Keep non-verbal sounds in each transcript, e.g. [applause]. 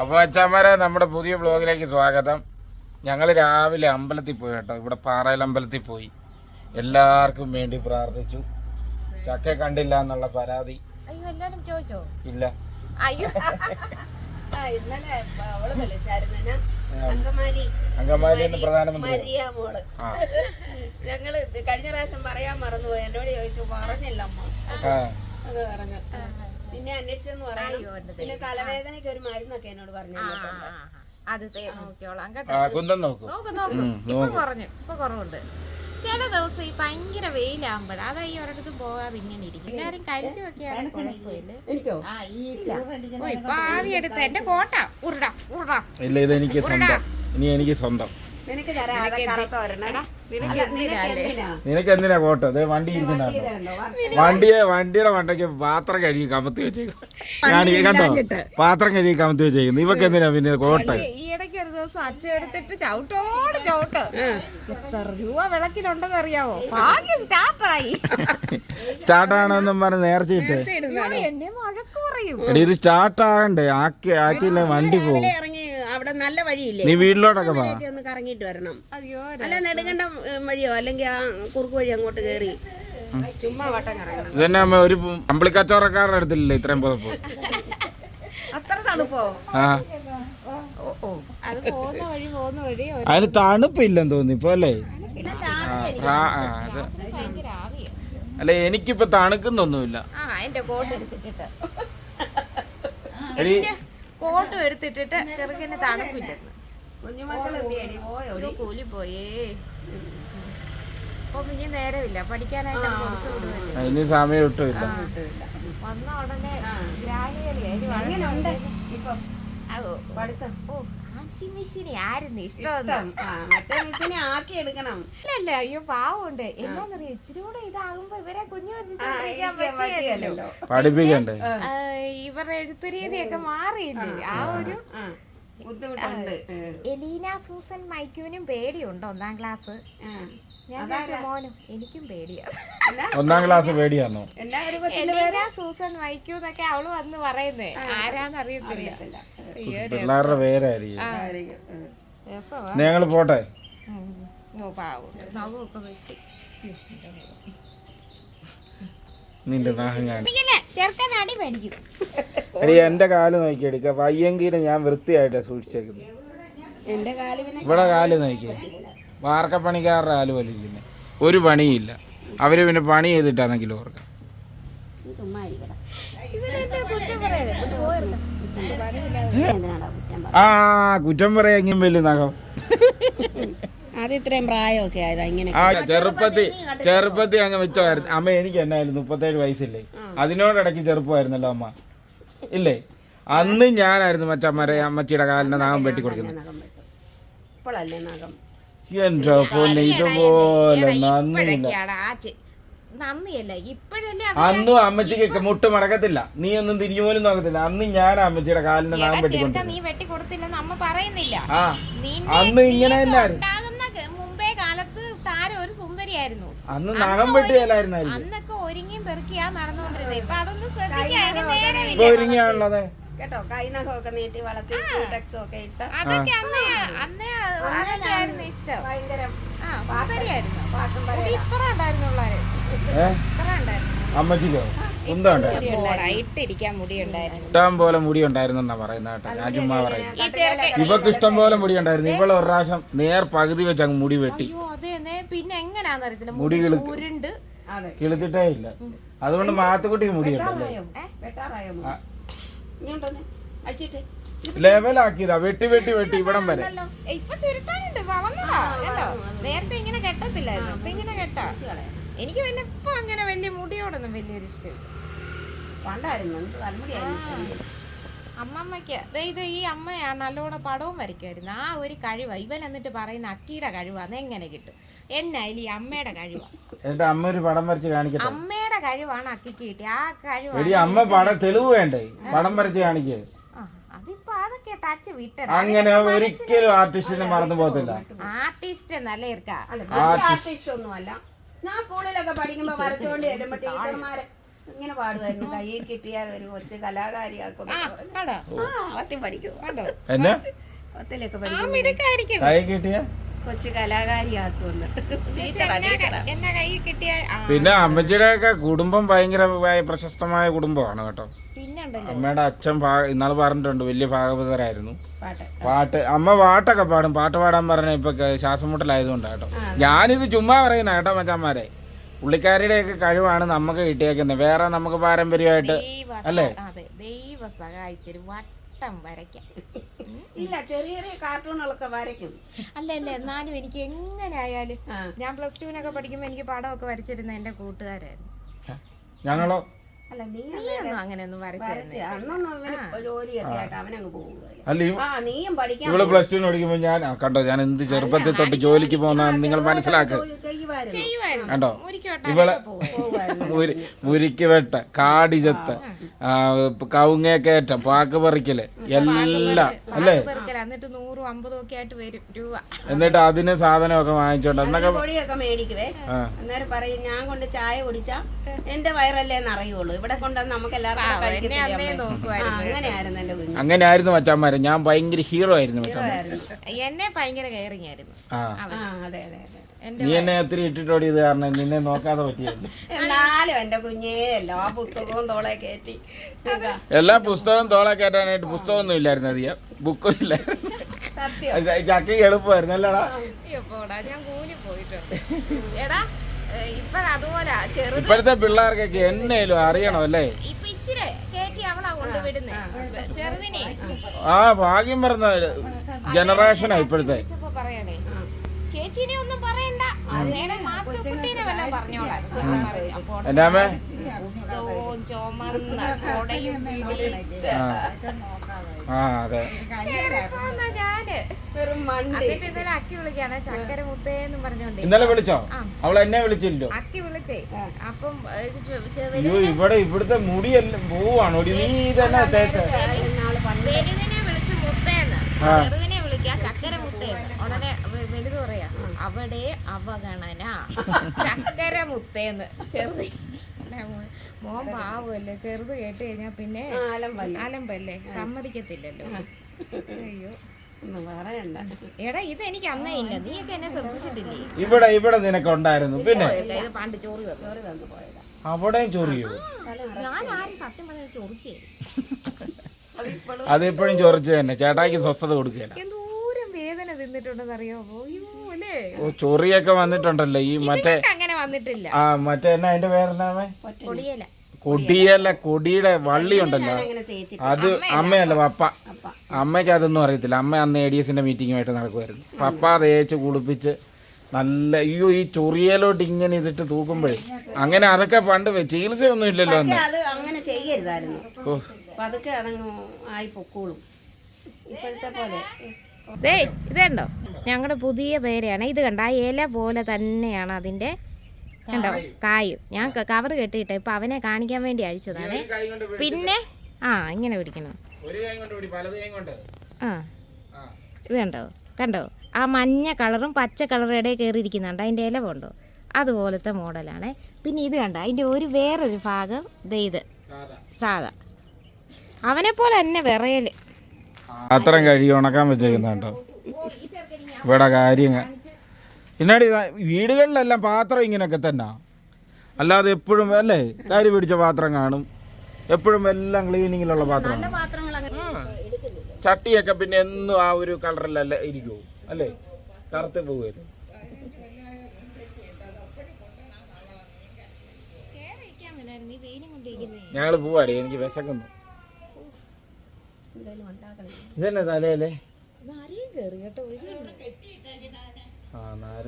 അപ്പോൾ അച്ഛന്മാരെ നമ്മുടെ പുതിയ ബ്ലോഗിലേക്ക് സ്വാഗതം. ഞങ്ങൾ രാവിലെ അമ്പലത്തിൽ പോയി കേട്ടോ. ഇവിടെ പാറയിൽ അമ്പലത്തിൽ പോയി. എല്ലാവർക്കും വേണ്ടി പ്രാർത്ഥിച്ചു. ചക്ക കണ്ടില്ല എന്നുള്ള പരാതി. അയ്യോ എല്ലാരും ചോദിച്ചോ? ഇല്ല. അയ്യോ. ആ, ഇന്നലെ അവൾ വിളിച്ചായിരുന്നു അങ്കമാലി. പ്രധാനമന്ത്രി. മോൾ. ഞങ്ങൾ കഴിഞ്ഞ പ്രാവശ്യം പറയാൻ മറന്നുപോയി. എന്നോട് ചോദിച്ചു പറഞ്ഞില്ല അമ്മ ആ. അത് പറഞ്ഞു. പിന്നെ അന്വേഷിച്ചെന്ന് പറഞ്ഞു എന്റെ പിന്നെ തലവേദനയ്ക്ക് ഒരു മരുന്നൊക്കെ എന്നോട് പറഞ്ഞു. അത് നോക്കിയോളാം കേട്ടോ. നോക്ക്. നോക്ക് ഇപ്പൊ കുറഞ്ഞു ഇപ്പൊ കുറവുണ്ട്. ചില ദിവസം ഈ ഭയങ്കര വെയിലാകുമ്പോൾ അതാ ഈ ഒരിടത്തും പോകാതെ ഇങ്ങനെ ഇരിക്കും. എല്ലാരും കഴിക്കുമൊക്കെയാണ് കുഴപ്പമില്ല. ഇപ്പൊ ആവി എടുത്ത എന്റെ കോട്ട. ഉരുടാ ഉരുടാ. ഇല്ല ഇത് എനിക്ക് സ്വന്തം. ഇനി എനിക്ക് സ്വന്തം. നിനക്ക് എന്തിനാ? കോട്ട്? അതെ വണ്ടി ഇരിക്കുന്നുണ്ടോ വണ്ടിയെ വണ്ടിയുടെ മണ്ടയ്ക്ക് പാത്രം കഴുകി കമത്തി വെച്ചേക്കും. ഞാൻ കണ്ടോ? പാത്രം കഴുകി കമത്തി വെച്ചേക്കുന്നു. ഇവക്ക് എന്തിനാ പിന്നെ കോട്ട? ഈ ഇടയ്ക്ക് ഒരു ദിവസം അച്ഛൻ എടുത്തിട്ട് ചവിട്ടോട് ചവിട്ട്. എത്ര രൂപ വിളക്കിലുണ്ടെന്ന് അറിയാവോ ഭാഗ്യം സ്റ്റാർട്ടായി. സ്റ്റാർട്ടാണെന്നും പറഞ്ഞ് നേർച്ച ഇട്ട് എന്നെ മഴക്ക് പറയും. ഇത് സ്റ്റാർട്ട് ആകണ്ടേ ആക്കി ആക്കിയില്ല വണ്ടി പോകും. അവിടെ നല്ല വഴിയില്ലേ? നീ വീട്ടിലോട്ടൊക്കെ വാ. ഒന്ന് കറങ്ങിയിട്ട് വരണം. അയ്യോ അല്ല നെടുങ്കണ്ടം ഏ, വഴിയോ? അല്ലെങ്കിൽ ആ കുറുക്ക് വഴി അങ്ങോട്ട് കയറി ചുമ്മാ വട്ടം കറങ്ങണം. ഇതന്നെ അമ്മ ഒരു കമ്പിളിക്കച്ചവറക്കാരുടെ അടുത്തില്ലേ ഇത്രയും പുതപ്പ്? അത്ര തണുപ്പോ? ആ. ഓ ഓ. അത് പോകുന്ന വഴി പോകുന്ന വഴി ഒരു അതിന് തണുപ്പില്ലെന്ന് തോന്നി ഇപ്പൊ അല്ലേ? ആ ആ, അത് ഭയങ്കര ആവിയാ അല്ല എനിക്കിപ്പോ തണുക്കുന്നൊന്നുമില്ല. ആ എന്റെ കോട്ട് എടുത്തിട്ടിട്ട്. എടി എന്റെ കോട്ടും എടുത്തിട്ടിട്ട് ചെറുക്കന് തണുപ്പില്ലെന്ന്? കൂലി പോയേ. ഇനി നേരമില്ല. പഠിക്കാനായിട്ട് കൊടുത്തു വിടുവല്ലേ? അതിന് സമയം ഇട്ടില്ല വന്ന ഉടനെ ഗ്രാഹികളിയാ ഇനി വഴക്ക് എങ്ങനെയുണ്ട് ഇപ്പൊ പഠിത്തം? ഓ വാഷിംഗ് മെഷീൻ ആയിരുന്നു ഇഷ്ടം മറ്റേ മിസ്സിനെ ആക്കി എടുക്കണം. ഇല്ലല്ല അയ്യോ പാവുണ്ട് എന്നാന്നറിയോ ഇച്ചിരി കൂടെ ഇതാകുമ്പോ ഇവരെ കുഞ്ഞു വെച്ചിരിക്കാൻ പറ്റിയല്ലോ. പഠിപ്പിക്കണ്ടേ? ഇവരുടെ എഴുത്തു രീതിയൊക്കെ മാറിയില്ലേ? ആ ഒരു എലീന സൂസൻ മൈക്യൂനും പേടിയുണ്ട് ഒന്നാം ക്ലാസ്. ഞാൻ മോനും എനിക്കും പേടിയാ. എന്നാ ഒന്നാം ക്ലാസ് പേടിയാണോ സൂസൻ മൈക്യൂ എന്നൊക്കെ അവൾ വന്ന് പറയുന്നേ. ആരാന്ന് അറിയത്തില്ല. പിള്ളേരുടെ പേരായിരിക്കും. ഞങ്ങൾ ഞങ്ങൾ പോട്ടെ നിന്റെ നാഹം അടി എടി എന്റെ കാൽ നോക്കി എടുക്ക വയ്യെങ്കിലും ഞാൻ വൃത്തിയായിട്ടാ സൂക്ഷിച്ചേക്കുന്നത് ഇവിടെ കാൽ നോക്കിയേ. വാർക്കപ്പണിക്കാരുടെ കാൽ പോലെ ഇരിക്കുന്നത് ഒരു പണിയില്ല. അവർ പിന്നെ പണി ചെയ്തിട്ടാണെങ്കിൽ ഓർക്കാം. ആ കുറ്റം പറയാ ഇങ്ങനെ വലിയ നഖം. അത് ഇത്രയും പ്രായമൊക്കെ ആയതാ അങ്ങനെ ആ ചെറുപ്പത്തി ചെറുപ്പത്തി അങ്ങ് വെച്ചമായിരുന്നു അമ്മ എനിക്ക് എന്നായിരുന്നു മുപ്പത്തേഴ് വയസ്സില്ലേ? അതിനോടിടയ്ക്ക് ചെറുപ്പമായിരുന്നല്ലോ അമ്മ. ഇല്ലേ? അന്ന് ഞാനായിരുന്നു മച്ചമ്മരെ അമ്മച്ചിയുടെ കാലിന്റെ നാഗം വെട്ടി. കൊടുക്കുന്നത് ഇപ്പോഴല്ലേ നഖം? എന്റെ പൊന്നെ ഇതുപോലെ അന്നും അമ്മച്ചിക്ക് മുട്ട് മടക്കത്തില്ല. നീ ഒന്നും തിരിഞ്ഞു പോലും നോക്കത്തില്ല. അന്ന് ഞാൻ അമ്മച്ചിയുടെ കാലിന്റെ നാം ചെറുക്കൻ നീ വെട്ടി കൊടുത്തില്ലെന്ന് അമ്മ പറയുന്നില്ല. അന്ന് ഇങ്ങനെ മുമ്പേ കാലത്ത് താരം ഒരു സുന്ദരിയായിരുന്നു. അന്ന് നഖം വെട്ടിയല്ലായിരുന്നായിരിക്കും. അന്നൊക്കെ ഒരുങ്ങിയും പെറുക്കിയാ നടന്നുകൊണ്ടിരുന്നത്. ഇപ്പൊ അതൊന്നും ശ്രദ്ധിക്കാൻ ഒരുങ്ങിയാണുള്ളത് കേട്ടോ കൈനഖമൊക്കെ നീട്ടി വളർത്തി ടെക്സും ഒക്കെ ഇട്ട്. അതൊക്കെ അന്ന് അന്ന് അതൊക്കെ ആയിരുന്നു ഇഷ്ടം. ഭയങ്കര ആ സുന്ദരിയായിരുന്നു. പാട്ടും മുടി ഇത്ര ഉണ്ടായിരുന്നുള്ളവര് ഏ? ഇത്ര ഉണ്ടായിരുന്നു. അമ്മച്ചിക്കോ? മുടി ഇഷ്ടം പോലെ മുടി ഉണ്ടായിരുന്നെന്നാ പറയുന്ന കേട്ടോ ഞാൻ ചുമ്മാ പറയും ഈ ചെറുക്കൻ ഇവക്ക് ഇഷ്ടം പോലെ മുടി ഉണ്ടായിരുന്നു ഇവളെ ഒരു പ്രാവശ്യം നേർ പകുതി വെച്ച് അങ്ങ് മുടി വെട്ടി. അയ്യോ അതെ എന്നേ പിന്നെ എങ്ങനെയാന്ന് അറിയത്തില്ല. മുടി മുടി അതെ. കിളുത്തിട്ടേ ഇല്ല. അതുകൊണ്ട് മാത്തുക്കുട്ടിക്ക് മുടിയുണ്ടല്ലേ? വെട്ടാറായോ? വെട്ടാറായോ മോനെ? നീ ഉണ്ടോന്നെ ലെവലാക്കിയതാ വെട്ടി വെട്ടി വെട്ടി ഇവിടം വരെ. ഇപ്പൊ ചുരുട്ടാനുണ്ട്. വളർന്നതാ കേട്ടോ നേരത്തെ ഇങ്ങനെ കെട്ടത്തില്ലായിരുന്നു. ഇപ്പൊ ഇങ്ങനെ കെട്ടാ. എനിക്ക് പിന്നെ ഇപ്പൊ അങ്ങനെ വലിയ മുടിയോടൊന്നും വലിയൊരു ഇഷ്ടമില്ല. പണ്ടായിരുന്നു. തലമുടിയായിരുന്നു. അമ്മമ്മയ്ക്ക് ദേ ഇത് ഈ അമ്മയാ നല്ലോണം പടവും വരയ്ക്കുമായിരുന്നു ആ ഒരു കഴിവാ. ഇവൻ എന്നിട്ട് പറയുന്ന അക്കിയുടെ കഴിവാന്ന് എങ്ങനെ കിട്ടും? എന്നായാലും ഈ അമ്മയുടെ കഴിവാ? എന്നിട്ട് അമ്മ ഒരു പടം വരച്ച് കാണിക്കട്ടെ? അമ്മയുടെ കഴിവാണ് അക്കിക്ക് കിട്ടിയ. ആ കഴിവാണ് അമ്മ പടം തെളിവ് വേണ്ടേ? പടം വരച്ച് കാണിക്കുക ആ, അതിപ്പോ അതൊക്കെ ടച്ച് വിട്ടട. അങ്ങനെ ഒരിക്കലും ആർട്ടിസ്റ്റിനെ മറന്നു പോകത്തില്ല. ആർട്ടിസ്റ്റ് നല്ല ആർട്ടിസ്റ്റ് ഒന്നും അല്ല ഞാൻ സ്കൂളിലൊക്കെ പഠിക്കുമ്പോ വരച്ചോണ്ട് ചെല്ലുമ്പോ ടീച്ചർമാരെ ഇങ്ങനെ പാടുമായിരുന്നു. കയ്യിൽ കിട്ടിയാൽ ഒരു കൊച്ചു കലാകാരിയാക്കും പഠിക്കും. കണ്ടോ? എന്നെ? പത്തിലൊക്കെ പഠിക്കും കിട്ടിയ? കൊച്ചു കലാകാരിയാക്കുമെന്ന് ടീച്ചറാ ടീച്ചറാ എന്നെ കൈ കിട്ടിയ പിന്നെ അമ്മച്ചിയുടെ ഒക്കെ കുടുംബം ഭയങ്കര ഭയ- പ്രശസ്തമായ കുടുംബമാണ് കേട്ടോ. അമ്മയുടെ അച്ഛൻ ഇന്നാൾ ഇന്നാൾ പറഞ്ഞിട്ടുണ്ട് വലിയ ഭാഗവതരായിരുന്നു. പാട്ട്. പാട്ട് അമ്മ പാട്ടൊക്കെ പാടും. പാട്ട് പാടാൻ പറഞ്ഞ ഇപ്പൊ ശ്വാസം മുട്ടലായതുകൊണ്ട് കേട്ടോ. ഞാനിത് ചുമ്മാ പറയുന്ന കേട്ടോ മച്ചാന്മാരെ. പുള്ളിക്കാരിയുടെയൊക്കെ കഴിവാണ് നമുക്ക് കിട്ടിയേക്കുന്നത്. വേറെ നമുക്ക് പാരമ്പര്യമായിട്ട് അല്ലേ? അതെ ദൈവ സഹായിച്ചൊരു വട്ടം വരയ്ക്കാം. ഇല്ല ചെറിയ ചെറിയ കാർട്ടൂണുകളൊക്കെ വരയ്ക്കും. അല്ല അല്ല എന്നാലും എനിക്ക് എങ്ങനെ ആയാലും ഞാൻ പ്ലസ് ടുവിനൊക്കെ പഠിക്കുമ്പോൾ എനിക്ക് പടമൊക്കെ വരച്ചിരുന്ന എന്റെ കൂട്ടുകാരായിരുന്നു. ഞങ്ങളോ? അല്ല നീ നീയൊന്നും അങ്ങനെയൊന്നും വരച്ചിരുന്നു വരച്ച് അന്നൊന്നും അവന് ജോലിയൊക്കെ ആയിട്ട് അവനങ്ങ് പോകുമല്ലോ അല്ല ഇവ- ആ നീയും പഠിക്കാൻ ഇവൾ പ്ലസ് ടു പഠിക്കുമ്പോൾ ഞാൻ ആ, കണ്ടോ ഞാൻ എന്ത് ചെറുപ്പത്തിൽ തൊട്ട് ജോലിക്ക് പോകുന്ന നിങ്ങൾ മനസ്സിലാക്ക്. ചെയ്യുമായിരുന്നു ചെയ്യുമായിരുന്നു കണ്ടോ? മുരിക്കോട്ടെ ഇവളെ പോകുമായിരുന്നു മുരി- മുരിക്ക് വെട്ട കാടിചത്ത് കവുങ്ങേ കയറ്റം പാക്ക് പറിക്കൽ എല്ലാം അല്ലേ? പെറുക്കല എന്നിട്ട് നൂറും അമ്പതും ഒക്കെ ആയിട്ട് വരും രൂപ. എന്നിട്ട് അതിന് സാധനമൊക്കെ വാങ്ങിച്ചോണ്ട് എന്നൊക്കെ പൊടിയൊക്കെ മേടിക്കുവേ. ആ. അന്നേരം പറയും ഞാൻ കൊണ്ട് ചായ കുടിച്ചാ എന്റെ വയറല്ലേ അറിയുള്ളൂ ഇവിടെ കൊണ്ടുവന്ന് നമുക്ക് എല്ലാവർക്കും അങ്ങനെയായിരുന്നു മച്ചാമാരെ അങ്ങനെ ആയിരുന്നു മച്ചാന്മാരെ. ഞാൻ ഭയങ്കര ഹീറോ ആയിരുന്നു മച്ചാന്മാരെ. എന്നെ ഭയങ്കര കെയറിങ് ആയിരുന്നു. ആ. ആ അതെ അതെ അതെ നീ എന്നെ ഒത്തിരി ഇട്ടിട്ടോടി ഇത് കാരണം. നിന്നെ നോക്കാതെ പറ്റിയല്ലോ [laughs] എന്നാലും എന്റെ കുഞ്ഞേ എല്ലാ പുസ്തകവും തോളെ കയറ്റി. എല്ലാ പുസ്തകവും തോളെ കയറ്റാനായിട്ട് പുസ്തകമൊന്നും ഇല്ലായിരുന്നു അധികം. ബുക്കും ഇല്ലായിരുന്നു. ചക്കി എളുപ്പമായിരുന്നു അല്ലടാ? അയ്യോ പോടാ ഞാൻ കൂഞ്ഞു പോയിട്ടുണ്ട് എടാ ഇപ്പോഴത്തെ പിള്ളേർക്കൊക്കെ എന്നേലും അറിയണം അല്ലേ? ആ ഭാഗ്യം പറഞ്ഞ ജനറേഷനാ ഇപ്പോഴത്തെ. പറയണേ ചേച്ചിനെ ഒന്നും പറയണ്ട നേരെ കുട്ടീനെ വല്ല പറഞ്ഞോളാം. ഞാൻ പറഞ്ഞു. അപ്പൊ എന്റെ അമ്മ? പുസ്തകവും ചുമന്ന കൊടയും പിടിച്ച്. ആ ആ അതെ. ഞാൻ. എന്നിട്ട് ഇന്നലെ അക്കി വിളിക്കാണ് ചക്കര മുത്തേന്നും പറഞ്ഞോണ്ടേ. ഇന്നലെ വിളിച്ചോ? അവൾ എന്നെ വിളിച്ചില്ലോ അക്കി വിളിച്ചേ. അപ്പം അയ്യോ ഇവിടെ ഇവിടുത്തെ മുടിയെല്ലാം പോവാണ്. ഒരു നീ തന്നെ തേച്ച. വലുതിനെ വിളിച്ച് മുത്തേന്ന്. ചെറുതിനെ വിളിക്കാ ചക്കര മുത്തേന്ന്. ഉടനെ അവിടെ അവഗണന. ചക്കര മുത്തേന്ന്. ചെറുത്. മോൻ പാവല്ലേ ചെറുത് കേട്ട് കഴിഞ്ഞാ പിന്നെ ആലം വല്ല അലമ്പല്ലേ സമ്മതിക്കത്തില്ലല്ലോ. അയ്യോ. എടാ ഇത് എനിക്ക് അന്നേ ഇല്ല. നീയൊക്കെ എന്നെ ശ്രദ്ധിച്ചിട്ടില്ലേ? ഇവിടെ ഇവിടെ നിനക്കുണ്ടായിരുന്നു. പിന്നെ? ഇല്ല, ഇത് പണ്ട് ചോറി വന്നു. ചോറ് തന്നു പോയതാ. അവിടെയും ചൊറിയോ? ഞാൻ ആരും സത്യം പറഞ്ഞ ചൊറിച്ചേ. അതിപ്പോഴും ചൊറിച്ച് തന്നെ. ചേട്ടായിക്ക് സ്വസ്ഥത കൊടുക്കുകയില്ല എന്തോരം വേദന തിന്നിട്ടുണ്ടെന്ന് അറിയാമോ അയ്യോ. അല്ലേ ഓ ചൊറിയൊക്കെ വന്നിട്ടുണ്ടല്ലോ ഈ മറ്റേ അങ്ങനെ വന്നിട്ടില്ല. ആ മറ്റേ എന്നാ അതിന്റെ പേരെന്നാമേ? പൊടിയല. കൊടിയല്ല കൊടിയുടെ വള്ളി ഉണ്ടല്ലോ. അത് അമ്മയല്ല പപ്പ. അമ്മയ്ക്ക് അതൊന്നും അറിയത്തില്ല. അമ്മ അന്ന് എ ഡി എസിന്റെ മീറ്റിങ്ങുമായിട്ട് നടക്കുമായിരുന്നു പപ്പ തേച്ച് കുളിപ്പിച്ച് നല്ല അയ്യോ ഈ ചൊറിയലോട്ട് ഇങ്ങനെ ഇതിട്ട് തൂക്കുമ്പോഴേ. അങ്ങനെ അതൊക്കെ പണ്ട് ചികിത്സയൊന്നും ഇല്ലല്ലോ അന്ന്. അത് അങ്ങനെ ചെയ്യരുതായിരുന്നു. അതൊക്കെ അതങ്ങ് ആയി പൊക്കോളും. ഇപ്പോഴത്തെ പോലെ. ദേ ഇതുണ്ടോ? ഞങ്ങളുടെ പുതിയ പേരെയാണ്. ഇത് കണ്ട? ആ ഇല പോലെ തന്നെയാണ് അതിന്റെ കണ്ടോ? കായും. ഞാൻ കവർ കെട്ടിയിട്ടെ. ഇപ്പൊ അവനെ കാണിക്കാൻ വേണ്ടി അഴിച്ചതാണ്. പിന്നെ? ആ ഇങ്ങനെ പിടിക്കണം. ആ. ഇത് കണ്ടോ? കണ്ടോ? ആ മഞ്ഞ കളറും പച്ച കളറും ഇടയിൽ കയറിയിരിക്കുന്നുണ്ട് അതിന്റെ ഇല കൊണ്ടോ? അതുപോലത്തെ മോഡലാണ്. പിന്നെ ഇത് കണ്ട? അതിന്റെ ഒരു വേറൊരു ഭാഗം ദേ ഇത്. സാധാ. അവനെ പോലെ തന്നെ വിറയൽ. പാത്രം കഴുകി ഉണക്കാൻ വെച്ചേക്കുന്ന കേട്ടോ ഇവിടെ കാര്യങ്ങൾ. പിന്നാടി വീടുകളിലെല്ലാം പാത്രം ഇങ്ങനെയൊക്കെ തന്നെ. അല്ലാതെ എപ്പോഴും അല്ലേ? കരി പിടിച്ച പാത്രം കാണും. എപ്പോഴും എല്ലാം ക്ലീനിങ്ങിലുള്ള പാത്രം ചട്ടിയൊക്കെ പിന്നെ എന്നും ആ ഒരു കളറിലല്ല ഇരിക്കുമോ അല്ലേ? കറുത്ത് പോവുമല്ലോ ഞങ്ങൾ പോവാടി എനിക്ക് വിശക്കുന്നു. ഇതന്നെ തലയല്ലേ ആ നാര.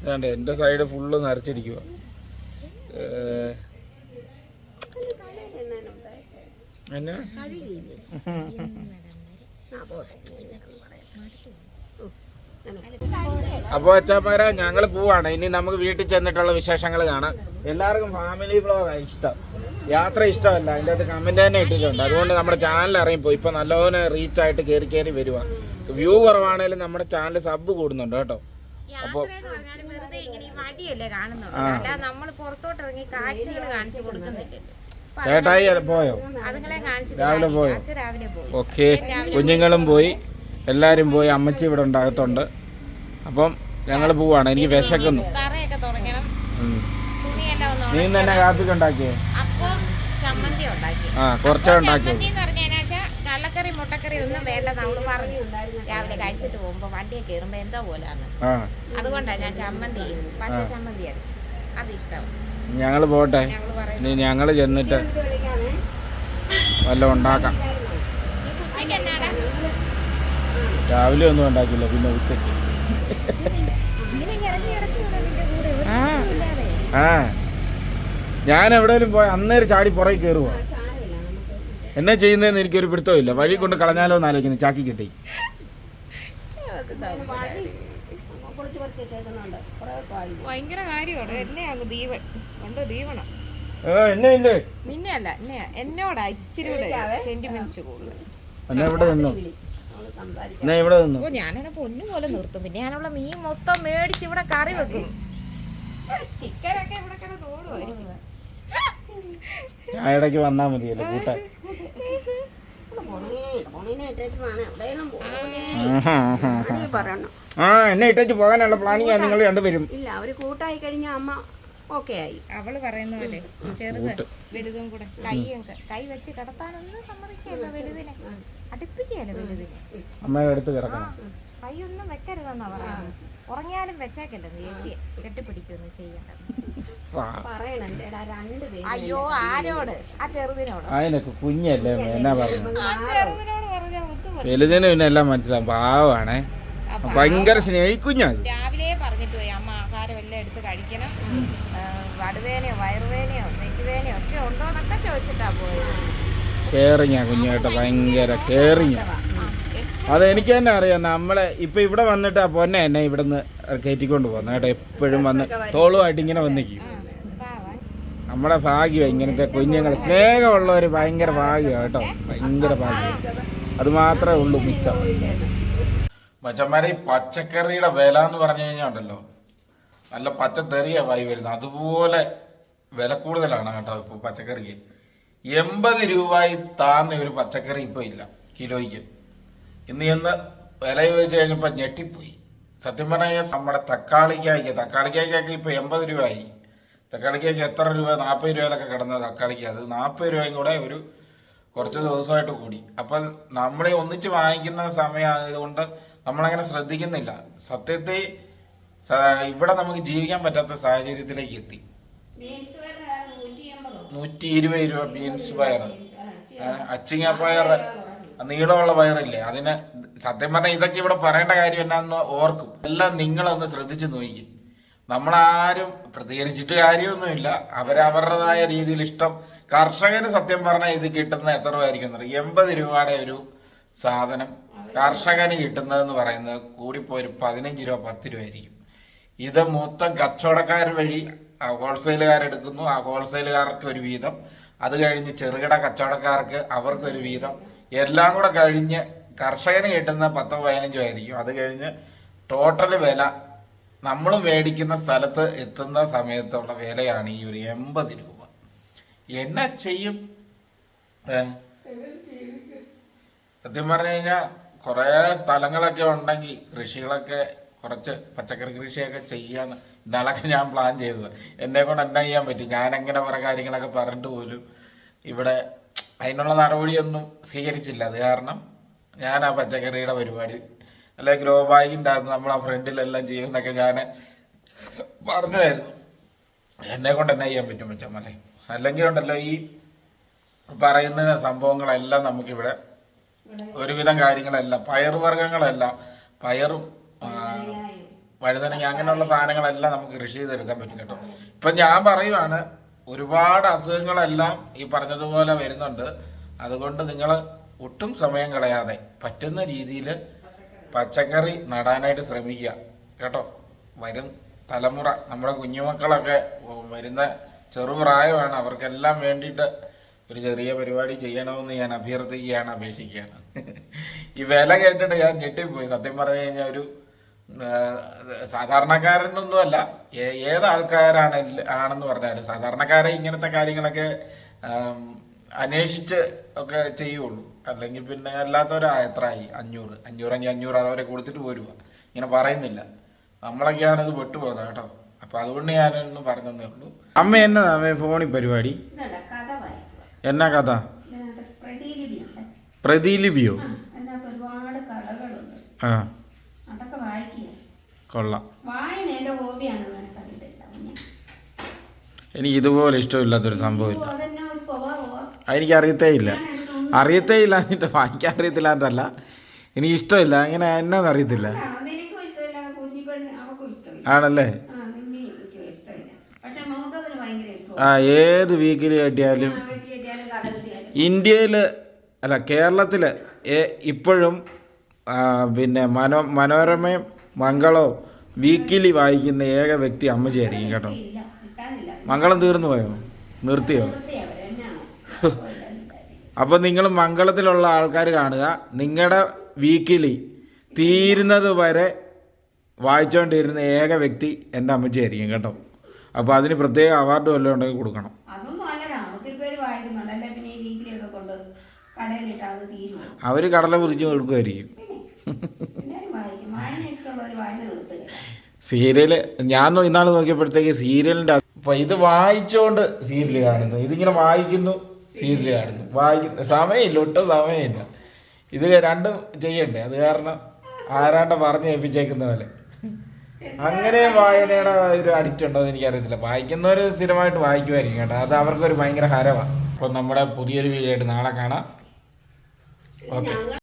ഇതാണ്ട് എന്റെ സൈഡ് ഫുള്ള് നരച്ചിരിക്കുക എന്നാ? അപ്പോൾ അച്ഛാമാരെ ഞങ്ങൾ പോവാണ്. ഇനി നമുക്ക് വീട്ടിൽ ചെന്നിട്ടുള്ള വിശേഷങ്ങൾ കാണാം. എല്ലാവർക്കും ഫാമിലി ബ്ലോഗാണ് ഇഷ്ടം. യാത്ര ഇഷ്ടമല്ല. അതിന്റെ അകത്ത് കമന്റ് തന്നെ ഇട്ടിട്ടുണ്ട്. അതുകൊണ്ട് നമ്മുടെ ചാനൽ അറിയുമ്പോൾ ഇപ്പൊ നല്ലപോലെ റീച്ച് ആയിട്ട് കയറി കയറി വരുക വ്യൂ കുറവാണേലും നമ്മുടെ ചാനൽ സബ് കൂടുന്നുണ്ട് കേട്ടോ. അപ്പോൾ ചേട്ടായി പോയോ? രാവിലെ പോയി? ഓക്കെ. കുഞ്ഞുങ്ങളും പോയി. എല്ലാവരും പോയി അമ്മച്ചി ഇവിടെ ഉണ്ടാകത്തുണ്ട്. അപ്പം ഞങ്ങൾ പോവാണ്. എനിക്ക് വിശക്കുന്നു. നീ തന്നെ കാപ്പിക്ക് ഉണ്ടാക്കിയേ? ആ കുറച്ചേ ഉണ്ടാക്കി കള്ളക്കറി മുട്ടക്കറി ഒന്നും വേണ്ട നമ്മൾ പറഞ്ഞു. രാവിലെ കഴിച്ചിട്ട് പോകുമ്പോ വണ്ടിയെ കയറുമ്പോ എന്തോ പോലാന്ന് അതുകൊണ്ടാണ് ഞാൻ ചമ്മന്തി പച്ച ചമ്മന്തി അരച്ചു. അത് ഇഷ്ടമാണ് ഞങ്ങൾ പോട്ടെ. ഞങ്ങൾ ഞങ്ങൾ ചെന്നിട്ട് വല്ലതും ഉണ്ടാക്കാം ഈ ഉച്ചയ്ക്ക് എന്നാടാ രാവിലെ ഒന്നും ഉണ്ടാക്കില്ല പിന്നെ ഉച്ചയ്ക്ക്. ആ. ഞാൻ എവിടെയെങ്കിലും പോയി അന്നേരം ചാടി പുറകെ കയറുക എന്നെ ചെയ്യുന്നതെന്ന് എനിക്കൊരു പിടുത്തമില്ല. വഴി കൊണ്ട് കളഞ്ഞാലോ എന്ന് ആലോചിക്കുന്നു. ചാക്കി കിട്ടി. ഭയങ്കര കാര്യമാണ്. എന്നെ അങ്ങ് ദീപൻ. കൊണ്ട് ദീപണം ഏ എന്നെ ഇല്ലേ? നിന്നെ അല്ല എന്നെ എന്നോടാ ഇച്ചിരി കൂടെ സെന്റിമെന്റ്സ് കൂടുതൽ എന്നെ ഇവിടെ നിന്നു അവൾ സംസാരിക്കും. എന്നെ ഇവിടെ നിന്നു? ഓ ഞാനവിടെ പൊന്നു പോലെ നിർത്തും. പിന്നെ ഞാനവിടെ മീൻ മൊത്തം മേടിച്ച് ഇവിടെ കറി വെക്കും. ചിക്കനൊക്കെ ഇവിടെ കിടന്ന് തോടുമായിരിക്കും ഞാൻ ഇടയ്ക്ക് വന്നാ മതിയല്ലോ കൂട്ടാൻ. ആ എന്നെ ഇട്ടേച്ച് പോകാനുള്ള പ്ലാനിങ് നിങ്ങൾ രണ്ടുപേരും. ഇല്ല അവർ കൂട്ടായി കഴിഞ്ഞ അമ്മ ഓക്കെ ആയി. അവൾ പറയുന്ന പോലെ ചെറുത് വലുതും കൂടെ. കൈ കൈ വെച്ച് കിടത്താനൊന്നും സമ്മതിക്കല്ലോ വലുതിനെ. അടുപ്പിക്കുകയല്ലോ വലുതിനെ അമ്മയെ എടുത്ത് കിടക്കണം. കൈയൊന്നും വെക്കരുതെന്നാ പറയുന്നത്. ഉറങ്ങിയാലും വെച്ചേക്കല്ലോ ചേച്ചിയെ കെട്ടിപ്പിടിക്കൊന്നും ചെയ്യണ്ട പറയണം എടാ രണ്ട് പേര് അയ്യോ ആരോട്? ആ ചെറുതിനോട്. അതിനൊക്കെ കുഞ്ഞല്ലേ എന്നാ പറഞ്ഞു ആ ചെറുതിനോട് പറഞ്ഞ ഒത്തുപോലെ വലുതിന് പിന്നെ എല്ലാം മനസ്സിലാവും. പാവാണേ. ഭയങ്കര സ്നേഹിക്കുഞ്ഞാ അത്. രാവിലെ പറഞ്ഞിട്ട് പോയി അമ്മ ആഹാരം എല്ലാം എടുത്ത് കഴിക്കണം. വടുവേനയോ വയറുവേനയോ നെറ്റുവേനയോ ഒക്കെ ഉണ്ടോ? എന്നൊക്കെ ചോദിച്ചിട്ടാ പോയത്. കേറിങ്ങാ കുഞ്ഞുമായിട്ട് ഭയങ്കര കേറിങ്ങാ അതെനിക്ക് തന്നെ അറിയാം നമ്മളെ ഇപ്പൊ ഇവിടെ വന്നിട്ട് ആ പൊന്നെ എന്നെ ഇവിടെ നിന്ന് കയറ്റിക്കൊണ്ട് പോകുന്നു കേട്ടോ എപ്പോഴും വന്ന് തോളുമായിട്ട് ഇങ്ങനെ വന്നിരിക്കും നമ്മുടെ ഭാഗ്യം ഇങ്ങനത്തെ കുഞ്ഞുങ്ങൾ സ്നേഹമുള്ളവർ ഭയങ്കര ഭാഗ്യമാണ് കേട്ടോ ഭയങ്കര ഭാഗ്യം അത് മാത്രമേ ഉള്ളൂ മിച്ചം. മച്ചന്മാരെ ഈ പച്ചക്കറിയുടെ വില എന്ന് പറഞ്ഞു കഴിഞ്ഞാൽ ഉണ്ടല്ലോ നല്ല പച്ചത്തെറിയ വായി വരുന്നത്. അതുപോലെ വില കൂടുതലാണ് കേട്ടോ ഇപ്പോൾ പച്ചക്കറിക്ക്. എൺപത് രൂപയിൽ താന്ന ഒരു പച്ചക്കറി ഇപ്പോൾ ഇല്ല കിലോയ്ക്ക്. ഇന്ന് ഇന്ന് വില ചോദിച്ചു കഴിഞ്ഞപ്പോൾ ഞെട്ടിപ്പോയി. സത്യം പറഞ്ഞാൽ നമ്മുടെ തക്കാളിക്കായ്ക്ക് തക്കാളിക്കായ്ക്കൊക്കെ ഇപ്പോൾ എൺപത് രൂപയായി തക്കാളിക്കൊക്കെ എത്ര രൂപ നാൽപ്പത് രൂപയിലൊക്കെ കിടന്ന തക്കാളിക്ക്. അത് നാൽപ്പത് രൂപയും കൂടെ ഒരു കുറച്ച് ദിവസമായിട്ട് കൂടി. അപ്പം നമ്മളെ ഒന്നിച്ച് വാങ്ങിക്കുന്ന സമയമായതുകൊണ്ട് നമ്മളങ്ങനെ ശ്രദ്ധിക്കുന്നില്ല. സത്യത്തെ ഇവിടെ നമുക്ക് ജീവിക്കാൻ പറ്റാത്ത സാഹചര്യത്തിലേക്ക് എത്തി. നൂറ്റി ഇരുപത് രൂപ ബീൻസ് പയർ. അച്ചിങ്ങ പയർ നീളമുള്ള പയറില്ലേ? അതിന് സത്യം പറഞ്ഞാൽ ഇതൊക്കെ ഇവിടെ പറയേണ്ട കാര്യം എന്നാന്ന് ഓർക്കും. എല്ലാം നിങ്ങളൊന്ന് ശ്രദ്ധിച്ച് നോക്കി. നമ്മളാരും പ്രതികരിച്ചിട്ട് കാര്യമൊന്നുമില്ല. അവരവരുടേതായ രീതിയിൽ ഇഷ്ടം. കർഷകന് സത്യം പറഞ്ഞാൽ ഇത് കിട്ടുന്ന എത്ര രൂപയായിരിക്കും ആയിരിക്കും എൺപത് രൂപയുടെ ഒരു സാധനം കർഷകന് കിട്ടുന്നതെന്ന് പറയുന്നത് കൂടിപ്പോയി ഒരു പതിനഞ്ച് രൂപ പത്ത് രൂപ ആയിരിക്കും. ഇത് മൊത്തം കച്ചവടക്കാർ വഴി ഹോൾസെയിലുകാരെടുക്കുന്നു ആ ഹോൾസെയിലുകാർക്ക് ഒരു വീതം. അത് കഴിഞ്ഞ് ചെറുകിട കച്ചവടക്കാർക്ക് അവർക്കൊരു വീതം. എല്ലാം കൂടെ കഴിഞ്ഞ് കർഷകന് കിട്ടുന്ന പത്തോ പതിനഞ്ചോ ആയിരിക്കും. അത് കഴിഞ്ഞ് ടോട്ടൽ വില നമ്മൾ മേടിക്കുന്ന സ്ഥലത്ത് എത്തുന്ന സമയത്തുള്ള വിലയാണ് ഈ ഒരു എൺപത് രൂപ. എന്നാ ചെയ്യും? സത്യം പറഞ്ഞു കഴിഞ്ഞാൽ കുറേ സ്ഥലങ്ങളൊക്കെ ഉണ്ടെങ്കിൽ കൃഷികളൊക്കെ കുറച്ച് പച്ചക്കറി കൃഷിയൊക്കെ ചെയ്യാന്ന് ഇന്നാളൊക്കെ ഞാൻ പ്ലാൻ ചെയ്തത്. എന്നെ കൊണ്ട് എന്നാ ചെയ്യാൻ പറ്റും? ഞാൻ അങ്ങനെ കുറേ കാര്യങ്ങളൊക്കെ പറഞ്ഞിട്ട് പോലും ഇവിടെ അതിനുള്ള നടപടിയൊന്നും സ്വീകരിച്ചില്ല. അത് കാരണം ഞാൻ ആ പച്ചക്കറിയുടെ പരിപാടി അല്ലെ ഗ്രോ ബാഗിന്റെ ഉണ്ടായിരുന്നു. നമ്മൾ ആ ഫ്രണ്ടിലെല്ലാം ചെയ്യുന്നൊക്കെ ഞാൻ പറഞ്ഞായിരുന്നു എന്നെ കൊണ്ട് എന്നാ ചെയ്യാൻ പറ്റും മച്ചമ്മലെ അല്ലെങ്കിൽ ഉണ്ടല്ലോ ഈ പറയുന്ന സംഭവങ്ങളെല്ലാം നമുക്കിവിടെ ഒരുവിധം കാര്യങ്ങളെല്ലാം പയറുവർഗങ്ങളെല്ലാം പയറും വഴുതനങ്ങ അങ്ങനെയുള്ള സാധനങ്ങളെല്ലാം നമുക്ക് കൃഷി ചെയ്തെടുക്കാൻ പറ്റും കേട്ടോ. ഇപ്പം ഞാൻ പറയുവാണ് ഒരുപാട് അസുഖങ്ങളെല്ലാം ഈ പറഞ്ഞതുപോലെ വരുന്നുണ്ട്. അതുകൊണ്ട് നിങ്ങൾ ഒട്ടും സമയം കളയാതെ പറ്റുന്ന രീതിയിൽ പച്ചക്കറി നടാനായിട്ട് ശ്രമിക്കുക കേട്ടോ. വരും തലമുറ നമ്മുടെ കുഞ്ഞുമക്കളൊക്കെ വരുന്ന ചെറുപ്രായമാണ് അവർക്കെല്ലാം വേണ്ടിയിട്ട് ഒരു ചെറിയ പരിപാടി ചെയ്യണമെന്ന് ഞാൻ അഭ്യർത്ഥിക്കുകയാണ് അപേക്ഷിക്കുകയാണ്. ഈ വില കേട്ടിട്ട് ഞാൻ ഞെട്ടിപ്പോയി. സത്യം പറഞ്ഞു കഴിഞ്ഞാൽ ഒരു സാധാരണക്കാരെന്നൊന്നുമല്ല ഏത് ആൾക്കാരാണ് ആണെന്ന് പറഞ്ഞാലും സാധാരണക്കാരെ ഇങ്ങനത്തെ കാര്യങ്ങളൊക്കെ അന്വേഷിച്ച് ഒക്കെ ചെയ്യുള്ളൂ. അല്ലെങ്കിൽ പിന്നെ അല്ലാത്തവരാ എത്ര ആയി അഞ്ഞൂറ്. അഞ്ഞൂറെങ്കിൽ അഞ്ഞൂറ് അതവരെ കൊടുത്തിട്ട് പോരുക ഇങ്ങനെ പറയുന്നില്ല. നമ്മളൊക്കെയാണ് ഇത് പെട്ടുപോകുന്നത് കേട്ടോ. അപ്പൊ അതുകൊണ്ട് ഞാനൊന്ന് പറഞ്ഞതേ ഉള്ളൂ. അമ്മ എന്നതാ അമ്മ ഫോണിൽ പരിപാടി? ഇതല്ല കഥ വായിക്കുക എന്നാ കഥ? പ്രതിലിപിയോ? ആ അതിനകത്ത് ഒരുപാട് കഥകളുണ്ട് ആ അതൊക്കെ വായിക്കുക കൊള്ളാം. വായന എന്റെ എനിക്ക് ഇതുപോലെ ഇഷ്ടമില്ലാത്തൊരു സംഭവമില്ല അതെന്നെ ഒരു എനിക്ക് അറിയത്തേ ഇല്ല. അറിയത്തേ ഇല്ല എന്നിട്ട് വായിക്കാൻ അറിയത്തില്ലാണ്ടല്ല എനിക്ക് ഇഷ്ടമില്ല അങ്ങനെ എന്നാന്ന് അറിയത്തില്ല. അതെനിക്കും ഇഷ്ടമില്ല കുഞ്ഞിപ്പെണ്ണി അവക്കും ഇഷ്ടമില്ല. ആണല്ലേ? ആ നിന്നെ എനിക്കും ഇഷ്ടമില്ല. പക്ഷെ മൗത്തതിന് ഭയങ്കര ഇഷ്ടമാണ്. ആ ഏത് വീക്കിൽ കിട്ടിയാലും അവയ്ക്ക് കിട്ടിയാലും കഥ കിട്ടിയാലും. ഇന്ത്യയിൽ അല്ല കേരളത്തിൽ ഇപ്പോഴും ആ, പിന്നെ മനോ മനോരമയും മംഗളവും വീക്കിലി വായിക്കുന്ന ഏക വ്യക്തി അമ്മച്ചിയായിരിക്കും കേട്ടോ. മംഗളം തീർന്നു പോയോ? നിർത്തിയോ? നിർത്തി അപ്പോൾ നിങ്ങൾ മംഗളത്തിലുള്ള ആൾക്കാർ കാണുക. നിങ്ങളുടെ വീക്കിലി തീരുന്നത് വരെ വായിച്ചുകൊണ്ടിരുന്ന ഏക വ്യക്തി എന്റെ അമ്മച്ചിയായിരിക്കും കേട്ടോ. അപ്പോൾ അതിന് പ്രത്യേക അവാർഡ് വല്ലതും ഉണ്ടെങ്കിൽ കൊടുക്കണം. അവർ കടല കുറിച്ച് കൊടുക്കുമായിരിക്കും സീരിയൽ ഞാൻ ഇന്നാൾ നോക്കിയപ്പോഴത്തേക്ക് സീരിയലിന്റെ അപ്പൊ ഇത് വായിച്ചോണ്ട് സീരിയൽ കാണുന്നു. ഇതിങ്ങനെ വായിക്കുന്നു സീരിയൽ കാണുന്നു. വായിക്കുന്നു സമയമില്ല ഒട്ടും സമയമില്ല. ഇത് രണ്ടും ചെയ്യണ്ടേ? അത് കാരണം ആരാണ്ട പറഞ്ഞ് ഏൽപ്പിച്ചേക്കുന്ന പോലെ. അങ്ങനെ വായനയുടെ ഒരു അഡിക്റ്റ് ഉണ്ടോ എന്ന് എനിക്കറിയത്തില്ല. വായിക്കുന്നവർ സ്ഥിരമായിട്ട് വായിക്കുമായിരിക്കും കേട്ടോ. അത് അവർക്കൊരു ഭയങ്കര ഹരമാണ് അപ്പം നമ്മുടെ പുതിയൊരു വീഡിയോ ആയിട്ട് നാളെ കാണാം. ഓക്കെ